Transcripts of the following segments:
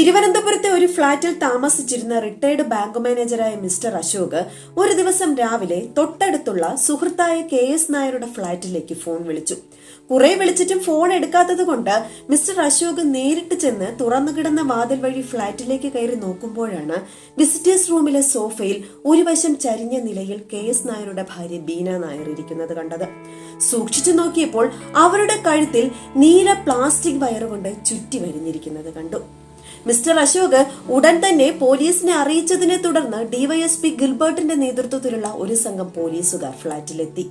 തിരുവനന്തപുരത്തെ ഒരു ഫ്ളാറ്റിൽ താമസിച്ചിരുന്ന റിട്ടയർഡ് ബാങ്ക് മാനേജറായ മിസ്റ്റർ അശോക് ഒരു ദിവസം രാവിലെ തൊട്ടടുത്തുള്ള സുഹൃത്തായ കെ എസ് നായരുടെ ഫ്ളാറ്റിലേക്ക് ഫോൺ വിളിച്ചു. കുറെ വിളിച്ചിട്ടും ഫോൺ എടുക്കാത്തത് കൊണ്ട് മിസ്റ്റർ അശോക് നേരിട്ട് ചെന്ന് തുറന്നു കിടന്ന വാതിൽ വഴി ഫ്ളാറ്റിലേക്ക് കയറി നോക്കുമ്പോഴാണ് വിസിറ്റേഴ്സ് റൂമിലെ സോഫയിൽ ഒരു വശം ചരിഞ്ഞ നിലയിൽ കെ എസ് നായരുടെ ഭാര്യ ബീന നായർ ഇരിക്കുന്നത് കണ്ടത്. സൂക്ഷിച്ചു നോക്കിയപ്പോൾ അവരുടെ കഴുത്തിൽ നീല പ്ലാസ്റ്റിക് വയറുകൊണ്ട് ചുറ്റി വരിഞ്ഞിരിക്കുന്നത് കണ്ടു. മിസ്റ്റർ അശോക് ഉടൻ തന്നെ പോലീസിനെ അറിയിച്ചതിനെ തുടർന്ന് ഡിവൈഎസ്പി ഗിൽബർട്ടിന്റെ നേതൃത്വത്തിലുള്ള ഒരു സംഘം പോലീസുകാർ ഫ്ളാറ്റിലെത്തി.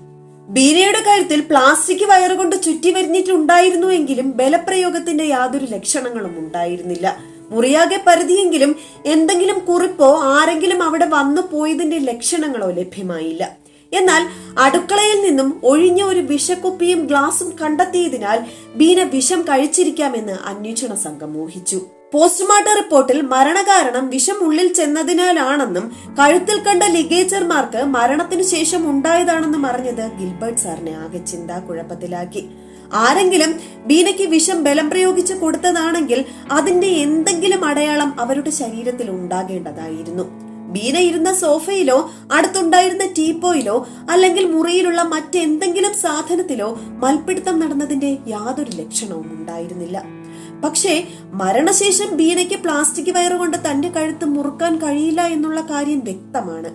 ബീനയുടെ കഴുത്തിൽ പ്ലാസ്റ്റിക് വയറുകൊണ്ട് ചുറ്റി വരിഞ്ഞിട്ടുണ്ടായിരുന്നുവെങ്കിലും ബലപ്രയോഗത്തിന്റെ യാതൊരു ലക്ഷണങ്ങളും ഉണ്ടായിരുന്നില്ല. മുറിയാകെ പരിധിയെങ്കിലും എന്തെങ്കിലും കുറിപ്പോ ആരെങ്കിലും അവിടെ വന്നു പോയതിന്റെ ലക്ഷണങ്ങളോ ലഭ്യമായില്ല. എന്നാൽ അടുക്കളയിൽ നിന്നും ഒഴിഞ്ഞ ഒരു വിഷക്കുപ്പിയും ഗ്ലാസും കണ്ടെത്തിയതിനാൽ ബീന വിഷം കഴിച്ചിരിക്കാമെന്ന് അന്വേഷണ സംഘം ഊഹിച്ചു. പോസ്റ്റ്മോർട്ടം റിപ്പോർട്ടിൽ മരണകാരണം വിഷം ഉള്ളിൽ ചെന്നതിനാലാണെന്നും കഴുത്തിൽ കണ്ട ലിഗേച്ചർമാർക്ക് മരണത്തിനു ശേഷം ഉണ്ടായതാണെന്നും അറിഞ്ഞത് ഗിൽബർട്ട് സാറിനെ ആകെ ചിന്താ കുഴപ്പത്തിലാക്കി ആരെങ്കിലും ബീനയ്ക്ക് വിഷം ബലം പ്രയോഗിച്ച് കൊടുത്തതാണെങ്കിൽ അതിന്റെ എന്തെങ്കിലും അടയാളം അവരുടെ ശരീരത്തിൽ ഉണ്ടാകേണ്ടതായിരുന്നു. ബീന ഇരുന്ന സോഫയിലോ അടുത്തുണ്ടായിരുന്ന ടീപ്പോയിലോ അല്ലെങ്കിൽ മുറിയിലുള്ള മറ്റെന്തെങ്കിലും സാധനത്തിലോ മൽപ്പിടുത്തം നടന്നതിന്റെ യാതൊരു ലക്ഷണവും ഉണ്ടായിരുന്നില്ല പക്ഷേ മരണശേഷം ബീനയ്ക്ക് പ്ലാസ്റ്റിക് വയറ് കൊണ്ട് തന്റെ കഴുത്ത് മുറുക്കാൻ കഴിയില്ല എന്നുള്ള കാര്യം വ്യക്തമാണ്.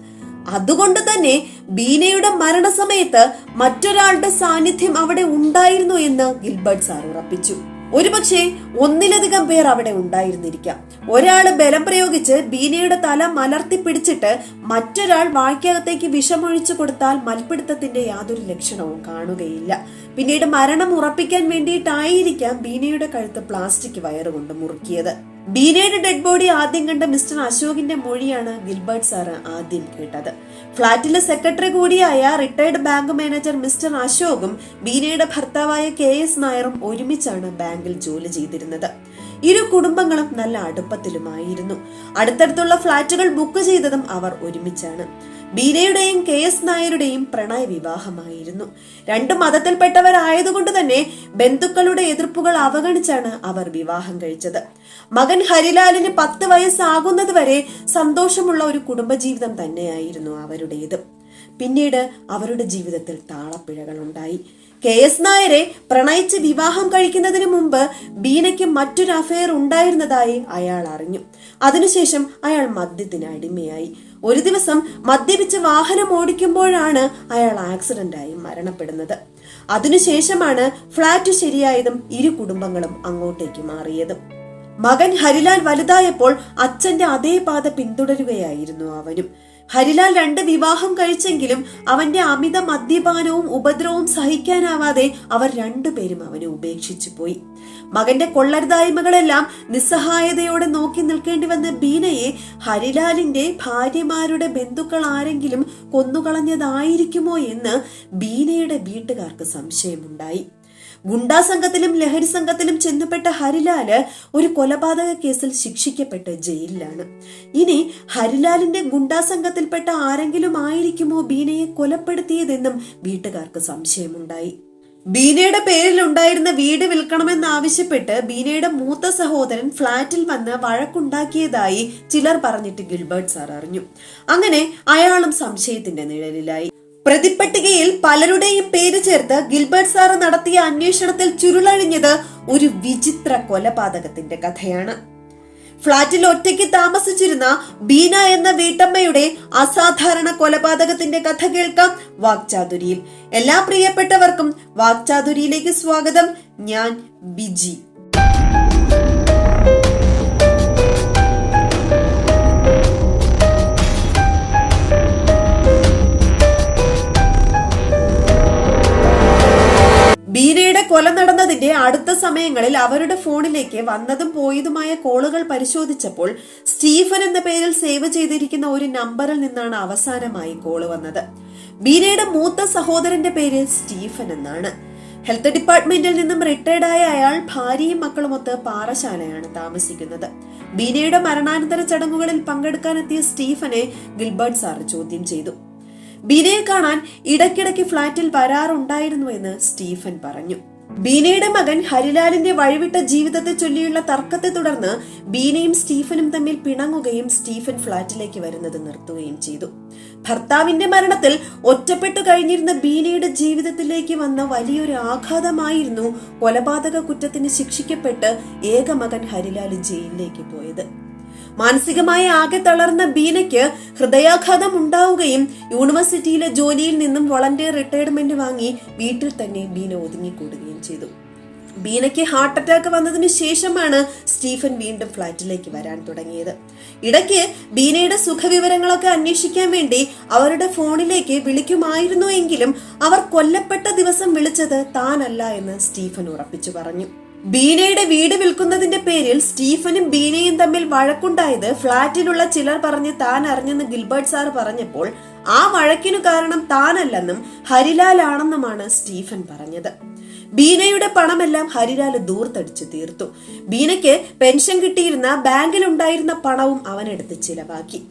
അതുകൊണ്ട് തന്നെ ബീനയുടെ മരണസമയത്ത് മറ്റൊരാളുടെ സാന്നിധ്യം അവിടെ ഉണ്ടായിരുന്നു എന്ന് ഗിൽബർട്ട് സാർ ഉറപ്പിച്ചു. ഒരുപക്ഷെ ഒന്നിലധികം പേർ അവിടെ ഉണ്ടായിരുന്നിരിക്കാം. ഒരാൾ ബലം പ്രയോഗിച്ച് ബീനയുടെ തല മലർത്തി പിടിച്ചിട്ട് മറ്റൊരാൾ വായ്ക്കകത്തേക്ക് വിഷമൊഴിച്ചു കൊടുത്താൽ മൽപിടുത്തത്തിന്റെ യാതൊരു ലക്ഷണവും കാണുകയില്ല. പിന്നീട് മരണം ഉറപ്പിക്കാൻ വേണ്ടിയിട്ടായിരിക്കാം ബീനയുടെ കഴുത്ത് പ്ലാസ്റ്റിക് വയറുകൊണ്ട് മുറുക്കിയത്. ബീനയുടെ ഡെഡ് ബോഡി ആദ്യം കണ്ട മിസ്റ്റർ അശോകിന്റെ മൊഴിയാണ് ഗിൽബർട്ട് സാറ് ആദ്യം കേട്ടത്. ഫ്ളാറ്റിലെ സെക്രട്ടറി കൂടിയായ റിട്ടയർഡ് ബാങ്ക് മാനേജർ മിസ്റ്റർ അശോകും ബീനയുടെ ഭർത്താവായ കെ എസ് നായറും ഒരുമിച്ചാണ് ബാങ്കിൽ ജോലി ചെയ്തിരുന്നത്. ഇരു കുടുംബങ്ങളും നല്ല അടുപ്പത്തിലുമായിരുന്നു. അടുത്തടുത്തുള്ള ഫ്ളാറ്റുകൾ ബുക്ക് ചെയ്തതും അവർ ഒരുമിച്ചാണ്. ബീനയുടെയും കെ എസ് നായരുടെയും പ്രണയ വിവാഹമായിരുന്നു രണ്ട് മതത്തിൽപ്പെട്ടവരായതുകൊണ്ട് തന്നെ ബന്ധുക്കളുടെ എതിർപ്പുകൾ അവഗണിച്ചാണ് അവർ വിവാഹം കഴിച്ചത്. മകൻ ഹരിലാലിന് പത്ത് വയസ്സാകുന്നത് വരെ സന്തോഷമുള്ള ഒരു കുടുംബജീവിതം തന്നെയായിരുന്നു അവരുടേത്. പിന്നീട് അവരുടെ ജീവിതത്തിൽ താളപ്പിഴകൾ ഉണ്ടായി കെ എസ് നായരെ പ്രണയിച്ച് വിവാഹം കഴിക്കുന്നതിന് മുമ്പ് ബീനയ്ക്ക് മറ്റൊരു അഫയർ ഉണ്ടായിരുന്നതായി അയാൾ അറിഞ്ഞു. അതിനുശേഷം അയാൾ മദ്യത്തിന് അടിമയായി. ഒരു ദിവസം മദ്യപിച്ച് വാഹനം ഓടിക്കുമ്പോഴാണ് അയാൾ ആക്സിഡന്റായി മരണപ്പെടുന്നത്. അതിനുശേഷമാണ് ഫ്ളാറ്റ് ശരിയായതും ഇരു കുടുംബങ്ങളും അങ്ങോട്ടേക്ക് മാറിയതും. മകൻ ഹരിലാൽ വലുതായപ്പോൾ അച്ഛന്റെ അതേ പാത പിന്തുടരുകയായിരുന്നു അവനും. ഹരിലാൽ രണ്ട് വിവാഹം കഴിച്ചെങ്കിലും അവന്റെ അമിത മദ്യപാനവും ഉപദ്രവവും സഹിക്കാനാവാതെ അവർ രണ്ടുപേരും അവനെ ഉപേക്ഷിച്ചു പോയി. മകന്റെ കൊള്ളരുതായ്മകളെല്ലാം നിസ്സഹായതയോടെ നോക്കി നിൽക്കേണ്ടി വന്ന ബീനയെ ഹരിലാലിന്റെ ഭാര്യമാരുടെ ബന്ധുക്കൾ ആരെങ്കിലും കൊന്നുകളഞ്ഞതായിരിക്കുമോ എന്ന് ബീനയുടെ വീട്ടുകാർക്ക് സംശയമുണ്ടായി. ഗുണ്ടാ സംഘത്തിലും ലഹരി സംഘത്തിലും ചെന്നപ്പെട്ട ഹരിലാൽ ഒരു കൊലപാതക കേസിൽ ശിക്ഷിക്കപ്പെട്ട് ജയിലിലാണ്. ഇനി ഹരിലാലിന്റെ ഗുണ്ടാ സംഘത്തിൽപ്പെട്ട ആരെങ്കിലും ആയിരിക്കുമോ ബീനയെ കൊലപ്പെടുത്തിയതെന്നും വീട്ടുകാർക്ക് സംശയമുണ്ടായി. ബീനയുടെ പേരിൽ ഉണ്ടായിരുന്ന വീട് വിൽക്കണമെന്നാവശ്യപ്പെട്ട് ബീനയുടെ മൂത്ത സഹോദരൻ ഫ്ളാറ്റിൽ വന്ന് വഴക്കുണ്ടാക്കിയതായി ചിലർ പറഞ്ഞിട്ട് ഗിൽബർട്ട് സാർ അറിഞ്ഞു. അങ്ങനെ അയാളും സംശയത്തിന്റെ നിഴലിലായി. പ്രതിപ്പട്ടികയിൽ പലരുടെയും പേര് ചേർത്ത് ഗിൽബർട്ട് സാറ് നടത്തിയ അന്വേഷണത്തിൽ ചുരുളഴിഞ്ഞത് ഒരു വിചിത്ര കൊലപാതകത്തിന്റെ കഥയാണ്. ഫ്ളാറ്റിൽ ഒറ്റയ്ക്ക് താമസിച്ചിരുന്ന ബീന എന്ന വീട്ടമ്മയുടെ അസാധാരണ കൊലപാതകത്തിന്റെ കഥ കേൾക്കാം വാക്ചാതുരിയിൽ. എല്ലാ പ്രിയപ്പെട്ടവർക്കും വാക്ചാതുരിയിലേക്ക് സ്വാഗതം. ഞാൻ ബിജി. നടന്നതിന്റെ അടുത്ത സമയങ്ങളിൽ അവരുടെ ഫോണിലേക്ക് വന്നതും പോയതുമായ കോളുകൾ പരിശോധിച്ചപ്പോൾ സ്റ്റീഫൻ എന്ന പേരിൽ സേവ് ചെയ്തിരിക്കുന്ന ഒരു നമ്പറിൽ നിന്നാണ് അവസാനമായി കോൾ വന്നത്. ബീനയുടെ മൂത്ത സഹോദരന്റെ പേര് സ്റ്റീഫൻ എന്നാണ്. ഹെൽത്ത് ഡിപ്പാർട്ട്മെന്റിൽ നിന്നും റിട്ടയർഡായ അയാൾ ഭാര്യയും മക്കളുമൊത്ത് പാറശാലയാണ് താമസിക്കുന്നത്. ബീനയുടെ മരണാനന്തര ചടങ്ങുകളിൽ പങ്കെടുക്കാനെത്തിയ സ്റ്റീഫനെ ഗിൽബർട്ട് സാർ ചോദ്യം ചെയ്തു. ബീനയെ കാണാൻ ഇടയ്ക്കിടയ്ക്ക് ഫ്ളാറ്റിൽ വരാറുണ്ടായിരുന്നു എന്ന് സ്റ്റീഫൻ പറഞ്ഞു. ബീനയുടെ മകൻ ഹരിലാലിന്റെ വഴിവിട്ട ജീവിതത്തെ ചൊല്ലിയുള്ള തർക്കത്തെ തുടർന്ന് ബീനയും സ്റ്റീഫനും തമ്മിൽ പിണങ്ങുകയും സ്റ്റീഫൻ ഫ്ളാറ്റിലേക്ക് വരുന്നത് നിർത്തുകയും ചെയ്തു. ഭർത്താവിന്റെ മരണത്തിൽ ഒറ്റപ്പെട്ടു കഴിഞ്ഞിരുന്ന ബീനയുടെ ജീവിതത്തിലേക്ക് വന്ന വലിയൊരു ആഘാതമായിരുന്നു കൊലപാതക കുറ്റത്തിന് ശിക്ഷിക്കപ്പെട്ട് ഏക മകൻ ഹരിലാൽ ജയിലിലേക്ക് പോയത്. മാനസികമായി ആകെ തളർന്ന ബീനയ്ക്ക് ഹൃദയാഘാതം ഉണ്ടാവുകയും യൂണിവേഴ്സിറ്റിയിലെ ജോലിയിൽ നിന്നും വളണ്ടിയർ റിട്ടയർമെന്റ് വാങ്ങി വീട്ടിൽ തന്നെ ബീന ഒതുങ്ങിക്കൂടുകയും ചെയ്തു. ബീനയ്ക്ക് ഹാർട്ട് അറ്റാക്ക് വന്നതിന് ശേഷമാണ് സ്റ്റീഫൻ വീണ്ടും ഫ്ലാറ്റിലേക്ക് വരാൻ തുടങ്ങിയത്. ഇടയ്ക്ക് ബീനയുടെ സുഖവിവരങ്ങളൊക്കെ അന്വേഷിക്കാൻ വേണ്ടി അവരുടെ ഫോണിലേക്ക് വിളിക്കുമായിരുന്നു എങ്കിലും അവർ കൊല്ലപ്പെട്ട ദിവസം വിളിച്ചത് താനല്ല എന്ന് സ്റ്റീഫൻ ഉറപ്പിച്ചു പറഞ്ഞു. ബീനയുടെ വീട് വിൽക്കുന്നതിന്റെ പേരിൽ സ്റ്റീഫനും ബീനയും തമ്മിൽ വഴക്കുണ്ടായത് ഫ്ളാറ്റിലുള്ള ചിലർ പറഞ്ഞ് താൻ അറിഞ്ഞെന്ന് ഗിൽബർട്ട് സാർ പറഞ്ഞപ്പോൾ ആ വഴക്കിനു കാരണം താനല്ലെന്നും ഹരിലാലാണെന്നുമാണ് സ്റ്റീഫൻ പറഞ്ഞത്. ബീനയുടെ പണമെല്ലാം ഹരിലാൽ ദൂർത്തടിച്ചു തീർത്തു. ബീനയ്ക്ക് പെൻഷൻ കിട്ടിയിരുന്ന ബാങ്കിൽ ഉണ്ടായിരുന്ന പണവും അവനെടുത്ത് ചിലവാക്കി.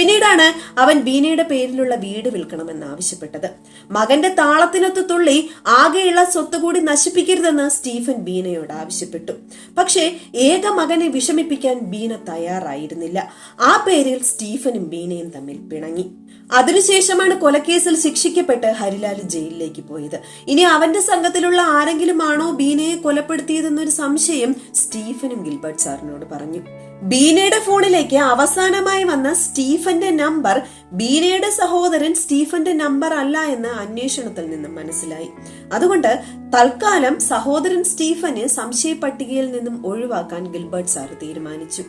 പിന്നീടാണ് അവൻ ബീനയുടെ പേരിലുള്ള വീട് വിൽക്കണമെന്ന് ആവശ്യപ്പെട്ടത്. മകന്റെ താളത്തിനൊത്ത് തുള്ളി ആകെയുള്ള സ്വത്ത് കൂടി നശിപ്പിക്കരുതെന്ന് സ്റ്റീഫൻ ബീനയോട് ആവശ്യപ്പെട്ടു. പക്ഷേ ഏക മകനെ വിഷമിപ്പിക്കാൻ ബീന തയ്യാറായിരുന്നില്ല. ആ പേരിൽ സ്റ്റീഫനും ബീനയും തമ്മിൽ പിണങ്ങി. അതിനുശേഷമാണ് കൊലക്കേസിൽ ശിക്ഷിക്കപ്പെട്ട് ഹരിലാൽ ജയിലിലേക്ക് പോയത്. ഇനി അവന്റെ സംഘത്തിലുള്ള ആരെങ്കിലും ആണോ ബീനയെ കൊലപ്പെടുത്തിയതെന്നൊരു സംശയം സ്റ്റീഫനും ഗിൽബർട്ട് സാറിനോട് പറഞ്ഞു. ബീനയുടെ ഫോണിലേക്ക് അവസാനമായി വന്ന സ്റ്റീഫന്റെ നമ്പർ ബീനയുടെ സഹോദരൻ സ്റ്റീഫന്റെ നമ്പർ അല്ല എന്ന് അന്വേഷണത്തിൽ നിന്നും മനസ്സിലായി. അതുകൊണ്ട് തൽക്കാലം സഹോദരൻ സ്റ്റീഫനെ സംശയ പട്ടികയിൽ നിന്നും ഒഴിവാക്കാൻ ഗിൽബർട്ട് സാർ തീരുമാനിച്ചു.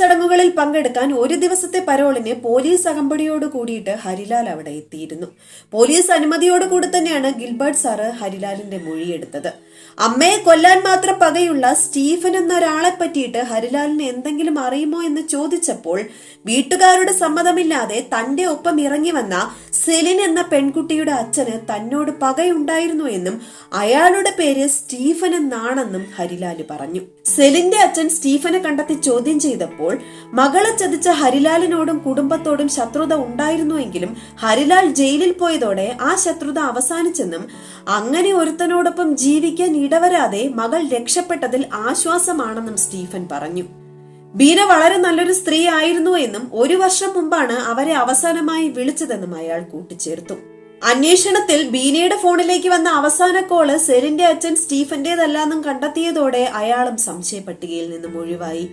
ചടങ്ങുകളിൽ പങ്കെടുക്കാൻ ഒരു ദിവസത്തെ പരോളിന് പോലീസ് അകമ്പടിയോട് കൂടിയിട്ട് ഹരിലാൽ അവിടെ എത്തിയിരുന്നു. പോലീസ് അനുമതിയോട് കൂടി തന്നെയാണ് ഗിൽബർട്ട് സാറ് ഹരിലാലിന്റെ മൊഴിയെടുത്തത്. അമ്മയെ കൊല്ലാൻ മാത്രം പകയുള്ള സ്റ്റീഫൻ എന്ന ഒരാളെ പറ്റിയിട്ട് ഹരിലാലിന് എന്തെങ്കിലും അറിയുമോ എന്ന് ചോദിച്ചപ്പോൾ വീട്ടുകാരുടെ സമ്മതമില്ലാതെ തന്റെ ഒപ്പം ഇറങ്ങി വന്ന സെലിൻ എന്ന പെൺകുട്ടിയുടെ അച്ഛന് തന്നോട് പകയുണ്ടായിരുന്നു എന്നും അയാളുടെ പേര് സ്റ്റീഫൻ എന്നാണെന്നും ഹരിലാൽ പറഞ്ഞു. സെലിന്റെ അച്ഛൻ സ്റ്റീഫനെ കണ്ടെത്തി ചോദ്യം ചെയ്തപ്പോൾ മകളെ ചതിച്ച ഹരിലാലിനോടും കുടുംബത്തോടും ശത്രുത ഉണ്ടായിരുന്നുവെങ്കിലും ഹരിലാൽ ജയിലിൽ പോയതോടെ ആ ശത്രുത അവസാനിച്ചെന്നും അങ്ങനെ ഒരുത്തനോടൊപ്പം ജീവിക്കാൻ ഇടവരാതെ മകൾ രക്ഷപ്പെട്ടതിൽ ആശ്വാസമാണെന്നും സ്റ്റീഫൻ പറഞ്ഞു. ബീന വളരെ നല്ലൊരു സ്ത്രീ ആയിരുന്നു എന്നും ഒരു വർഷം മുമ്പാണ് അവരെ അവസാനമായി വിളിച്ചതെന്നും അയാൾ കൂട്ടിച്ചേർത്തു. അന്വേഷണത്തിൽ ബീനയുടെ ഫോണിലേക്ക് വന്ന അവസാന കോൾ സെലിന്റെ അച്ഛൻ സ്റ്റീഫന്റേതല്ലാന്നും കണ്ടെത്തിയതോടെ അയാളും സംശയ പട്ടികയിൽ നിന്നും ഒഴിവായി.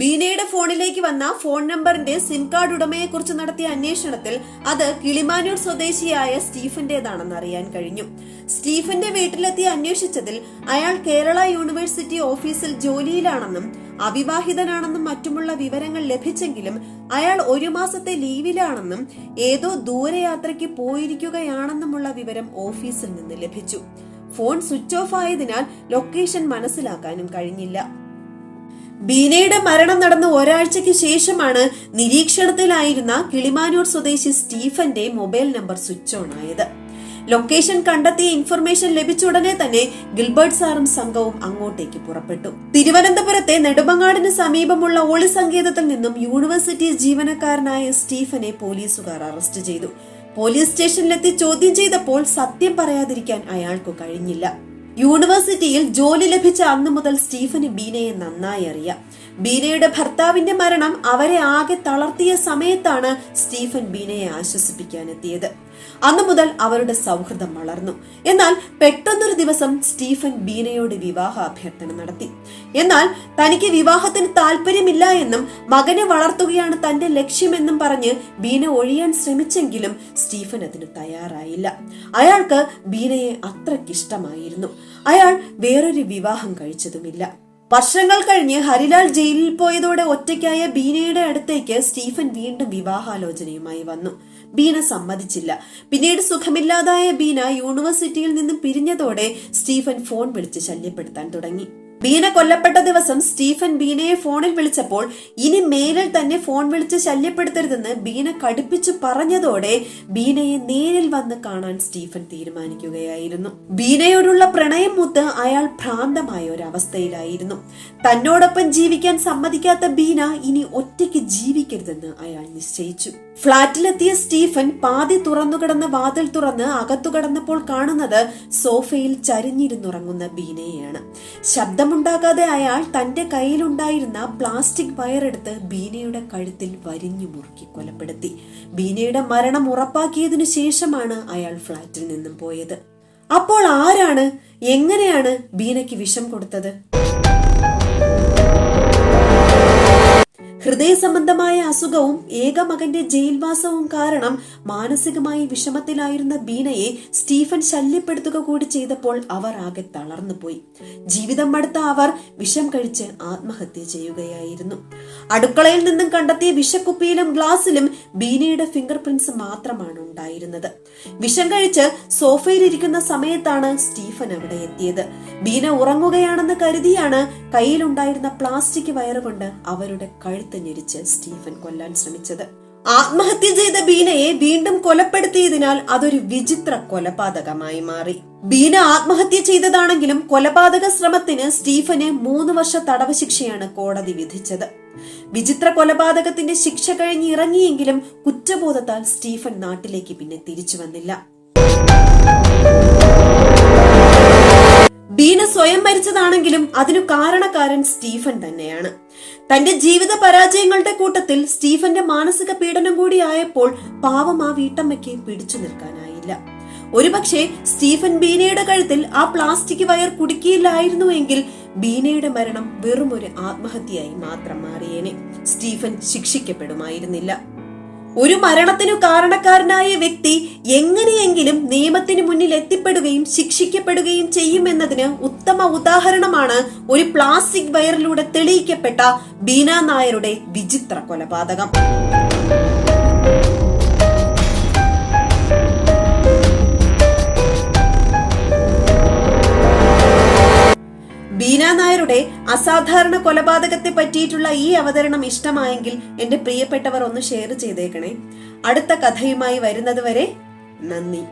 ബീനയുടെ ഫോണിലേക്ക് വന്ന ഫോൺ നമ്പറിന്റെ സിം കാർഡ് ഉടമയെക്കുറിച്ച് നടത്തിയ അന്വേഷണത്തിൽ അത് കിളിമാനൂർ സ്വദേശിയായ സ്റ്റീഫന്റേതാണെന്ന് അറിയാൻ കഴിഞ്ഞു. സ്റ്റീഫന്റെ വീട്ടിലെത്തി അന്വേഷിച്ചതിൽ അയാൾ കേരള യൂണിവേഴ്സിറ്റി ഓഫീസിൽ ജോലിയിലാണെന്നും അവിവാഹിതനാണെന്നും മറ്റുമുള്ള വിവരങ്ങൾ ലഭിച്ചെങ്കിലും അയാൾ ഒരു മാസത്തെ ലീവിലാണെന്നും ഏതോ ദൂരയാത്രയ്ക്ക് പോയിരിക്കുകയാണെന്നുമുള്ള വിവരം ഓഫീസിൽ നിന്ന് ലഭിച്ചു. ഫോൺ സ്വിച്ച് ഓഫ് ആയതിനാൽ ലൊക്കേഷൻ മനസ്സിലാക്കാനും കഴിഞ്ഞില്ല. ബീനയുടെ മരണം നടന്ന ഒരാഴ്ചയ്ക്ക് ശേഷമാണ് നിരീക്ഷണത്തിലായിരുന്ന കിളിമാനൂർ സ്വദേശി സ്റ്റീഫന്റെ മൊബൈൽ നമ്പർ സ്വിച്ച് ഓൺ ആയത്. ലൊക്കേഷൻ കണ്ടെത്തിയ ഇൻഫർമേഷൻ ലഭിച്ച ഉടനെ തന്നെ ഗിൽബർട്ട് സാറും സംഘവും അങ്ങോട്ടേക്ക് പുറപ്പെട്ടു. തിരുവനന്തപുരത്തെ നെടുമങ്ങാടിന് സമീപമുള്ള ഒളി സങ്കേതത്തിൽ നിന്നും യൂണിവേഴ്സിറ്റി ജീവനക്കാരനായ സ്റ്റീഫനെ പോലീസുകാർ അറസ്റ്റ് ചെയ്തു. പോലീസ് സ്റ്റേഷനിലെത്തി ചോദ്യം ചെയ്തപ്പോൾ സത്യം പറയാതിരിക്കാൻ അയാൾക്ക് കഴിഞ്ഞില്ല. യൂണിവേഴ്സിറ്റിയിൽ ജോലി ലഭിച്ച അന്നു മുതൽ സ്റ്റീഫന് ബീനയെ നന്നായി അറിയാം. ബീനയുടെ ഭർത്താവിന്റെ മരണം അവരെ ആകെ തളർത്തിയ സമയത്താണ് സ്റ്റീഫൻ ബീനയെ ആശ്വസിപ്പിക്കാൻ എത്തിയത് അന്നു മുതൽ അവരുടെ സൗഹൃദം വളർന്നു. എന്നാൽ പെട്ടെന്നൊരു ദിവസം സ്റ്റീഫൻ ബീനയോട് വിവാഹ അഭ്യർത്ഥന നടത്തി. എന്നാൽ തനിക്ക് വിവാഹത്തിന് താല്പര്യമില്ല എന്നും മകനെ വളർത്തുകയാണ് തന്റെ ലക്ഷ്യമെന്നും പറഞ്ഞ് ബീന ഒഴിയാൻ ശ്രമിച്ചെങ്കിലും സ്റ്റീഫൻ അതിന് തയ്യാറായില്ല. അയാൾക്ക് ബീനയെ അത്രയ്ക്കിഷ്ടമായിരുന്നു അയാൾ വേറൊരു വിവാഹം കഴിച്ചതുമില്ല. വർഷങ്ങൾ കഴിഞ്ഞ് ഹരിലാൽ ജയിലിൽ പോയതോടെ ഒറ്റയ്ക്കായ ബീനയുടെ അടുത്തേക്ക് സ്റ്റീഫൻ വീണ്ടും വിവാഹാലോചനയുമായി വന്നു. ബീന സമ്മതിച്ചില്ല. പിന്നീട് സുഖമില്ലാതായ ബീന യൂണിവേഴ്സിറ്റിയിൽ നിന്നും പിരിഞ്ഞതോടെ സ്റ്റീഫൻ ഫോൺ വിളിച്ച് ശല്യപ്പെടുത്താൻ തുടങ്ങി. ബീന കൊല്ലപ്പെട്ട ദിവസം സ്റ്റീഫൻ ബീനയെ ഫോണിൽ വിളിച്ചപ്പോൾ ഇനി മേലിൽ തന്നെ ഫോൺ വിളിച്ച് ശല്യപ്പെടുത്തരുതെന്ന് ബീന കടുപ്പിച്ചു പറഞ്ഞതോടെ ബീനയെ നേരിൽ വന്ന് കാണാൻ സ്റ്റീഫൻ തീരുമാനിക്കുകയായിരുന്നു. ബീനയോടുള്ള പ്രണയം മുത്ത് അയാൾ ഭ്രാന്തമായ ഒരവസ്ഥയിലായിരുന്നു. തന്നോടൊപ്പം ജീവിക്കാൻ സമ്മതിക്കാത്ത ബീന ഇനി ഒറ്റയ്ക്ക് ജീവിക്കരുതെന്ന് അയാൾ നിശ്ചയിച്ചു. ഫ്ളാറ്റിലെത്തിയ സ്റ്റീഫൻ പാതി തുറന്നുകിടന്ന വാതിൽ തുറന്ന് അകത്തു കടന്നപ്പോൾ കാണുന്നത് സോഫയിൽ ചരിഞ്ഞിരുന്നുറങ്ങുന്ന ബീനയെയാണ്. ശബ്ദമുണ്ടാകാതെ അയാൾ തന്റെ കയ്യിലുണ്ടായിരുന്ന പ്ലാസ്റ്റിക് വയറെടുത്ത് ബീനയുടെ കഴുത്തിൽ വരിഞ്ഞു മുറുക്കി കൊലപ്പെടുത്തി. ബീനയുടെ മരണം ഉറപ്പാക്കിയതിനു ശേഷമാണ് അയാൾ ഫ്ളാറ്റിൽ നിന്നും പോയത്. അപ്പോൾ ആരാണ്? എങ്ങനെയാണ് ബീനയ്ക്ക് വിഷം കൊടുത്തത്? ഹൃദയ സംബന്ധമായ അസുഖവും ഏക മകന്റെ ജയിൽവാസവും കാരണം മാനസികമായി വിഷമത്തിലായിരുന്ന ബീനയെ സ്റ്റീഫൻ ശല്യപ്പെടുത്തുക കൂടി ചെയ്തപ്പോൾ അവർ ആകെ തളർന്നുപോയി. ജീവിതം മടുത്ത അവർ വിഷം കഴിച്ച് ആത്മഹത്യ ചെയ്യുകയായിരുന്നു. അടുക്കളയിൽ നിന്നും കണ്ടെത്തിയ വിഷക്കുപ്പിയിലും ഗ്ലാസ്സിലും ബീനയുടെ ഫിംഗർ പ്രിന്റ്സ് മാത്രമാണ് ഉണ്ടായിരുന്നത്. വിഷം കഴിച്ച് സോഫയിലിരിക്കുന്ന സമയത്താണ് സ്റ്റീഫൻ അവിടെ എത്തിയത്. ബീന ഉറങ്ങുകയാണെന്ന് കരുതിയാണ് കയ്യിലുണ്ടായിരുന്ന പ്ലാസ്റ്റിക് വയറുകൊണ്ട് അവരുടെ കഴുത്ത് ഞെരിച്ച് സ്റ്റീഫൻ കൊല്ലാൻ ശ്രമിച്ചത്. ആത്മഹത്യ ചെയ്ത ബീനയെ വീണ്ടും കൊലപ്പെടുത്തിയതിനാൽ അതൊരു വിചിത്ര കൊലപാതകമായി മാറി. ബീന ആത്മഹത്യ ചെയ്തതാണെങ്കിലും കൊലപാതക ശ്രമത്തിന് സ്റ്റീഫന് മൂന്ന് വർഷ തടവ് ശിക്ഷയാണ് കോടതി വിധിച്ചത്. വിചിത്ര കൊലപാതകത്തിന്റെ ശിക്ഷ കഴിഞ്ഞ് ഇറങ്ങിയെങ്കിലും കുറ്റബോധത്താൽ സ്റ്റീഫൻ നാട്ടിലേക്ക് പിന്നെ തിരിച്ചു വന്നില്ല. ബീന സ്വയം മരിച്ചതാണെങ്കിലും അതിനു കാരണക്കാരൻ സ്റ്റീഫൻ തന്നെയാണ്. തന്റെ ജീവിത പരാജയങ്ങളുടെ കൂട്ടത്തിൽ സ്റ്റീഫന്റെ മാനസിക പീഡനം കൂടി ആയപ്പോൾ പാവം ആ വീട്ടമ്മയ്ക്ക് പിടിച്ചു നിൽക്കാനായില്ല. ഒരുപക്ഷെ സ്റ്റീഫൻ ബീനയുടെ കഴുത്തിൽ ആ പ്ലാസ്റ്റിക് വയർ കുടുക്കിയില്ലായിരുന്നുവെങ്കിൽ ബീനയുടെ മരണം വെറുമൊരു ആത്മഹത്യയായി മാത്രം മാറിയേനെ. സ്റ്റീഫൻ ശിക്ഷിക്കപ്പെടുമായിരുന്നില്ല. ഒരു മരണത്തിനു കാരണക്കാരനായ വ്യക്തി എങ്ങനെയെങ്കിലും നിയമത്തിന് മുന്നിൽ എത്തിപ്പെടുകയും ശിക്ഷിക്കപ്പെടുകയും ചെയ്യുമെന്നതിന് ഉത്തമ ഉദാഹരണമാണ് ഒരു പ്ലാസ്റ്റിക് വയറിലൂടെ തെളിയിക്കപ്പെട്ട ബീന നായരുടെ വിചിത്ര കൊലപാതകം. അസാധാരണ കൊലപാതകത്തെ പറ്റിയിട്ടുള്ള ഈ അവതരണം ഇഷ്ടമായെങ്കിൽ എന്റെ പ്രിയപ്പെട്ടവർ ഒന്ന് ഷെയർ ചെയ്തേക്കണേ. അടുത്ത കഥയുമായി വരുന്നതുവരെ നന്ദി.